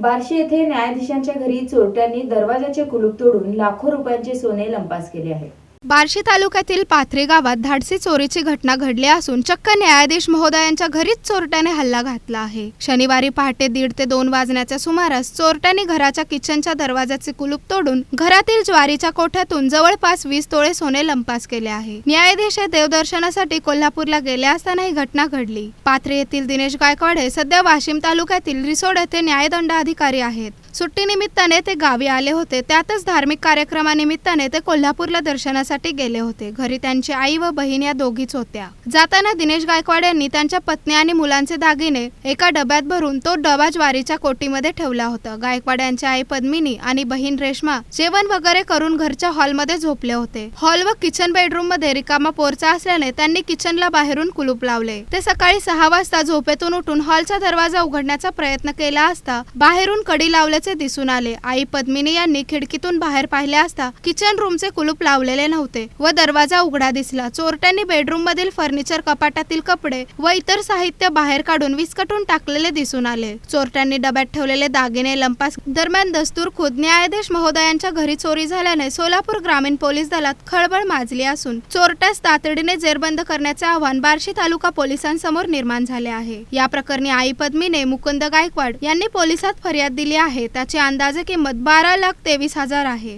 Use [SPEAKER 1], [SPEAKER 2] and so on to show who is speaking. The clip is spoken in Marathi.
[SPEAKER 1] बार्शी येथे न्यायाधीशांच्या घरी चोरट्यांनी दरवाजाचे कुलूप तोडून लाखो रुपयांचे सोने लंपास केले आहे.
[SPEAKER 2] बार्शी तालुक्यातील पाथरी गावात धाडसी चोरीची घटना घडली असून चक्क न्यायाधीश महोदयांच्या घरीच चोरट्याने हल्ला घातला आहे. शनिवारी पहाटे दीड ते दोन वाजण्याच्या सुमारास चोरट्याने घराच्या किचनच्या दरवाजाचे कुलूप तोडून घरातील ज्वारीच्या कोठ्यातून जवळपास वीस तोळे सोने लंपास केले आहे. न्यायाधीश हे देवदर्शनासाठी कोल्हापूरला गेले असताना ही घटना घडली. पाथरी येथील दिनेश गायकवाड हे सध्या वाशिम तालुक्यातील रिसोड येथे न्यायदंड अधिकारी आहेत. सुट्टीनिमित्ताने ते गावी आले होते. त्यातच धार्मिक कार्यक्रमानिमित्ताने ते कोल्हापूरला दर्शनासाठी गेले होते. घरी त्यांची आई व बहीण या दोघीच होत्या. जाताना दिनेश गायकवाड यांनी त्यांच्या पत्नी आणि मुलांचे दागिने एका डब्यात भरून तो डबा ज्वारीच्या कोटीमध्ये ठेवला होता. गायकवाड यांच्या आई पद्मिनी आणि बहीण रेश्मा जेवण वगैरे करून घरच्या हॉलमध्ये झोपले होते. हॉल व किचन बेडरूममध्ये रिकामा पोरचा असल्याने त्यांनी किचनला बाहेरून कुलूप लावले. ते सकाळी सहा वाजता झोपेतून उठून हॉलचा दरवाजा उघडण्याचा प्रयत्न केला असता बाहेरून कडी लावल्याचे दिसून आले. आई पद्मिनी यांनी खिडकीतून बाहेर पाहिले असता किचन रूमचे कुलूप लावलेले नव्हते व दरवाजा उघडा दिसला. चोरट्यांनी बेडरूम मधील फर्निचर कपाटातील कपडे व इतर साहित्य बाहेर काढून विस्कटून टाकलेले दिसून आले. चोरट्यांनी डब्यात ठेवलेले दागिने लंपास दरम्यान दस्तूर खुद न्यायाधीश महोदयांच्या घरी चोरी झाल्याने सोलापूर ग्रामीण पोलीस दलात खळबळ माजली असून चोरट्यास तातडीने जेरबंद करण्याचे आवाहन बार्शी तालुका पोलिसांसमोर निर्माण झाले आहे. या प्रकरणी आई पद्मीने मुकुंद गायकवाड यांनी पोलिसात फर्याद दिली आहे. त्याची अंदाजे किंमत बारा लाख तेवीस हजार आहे.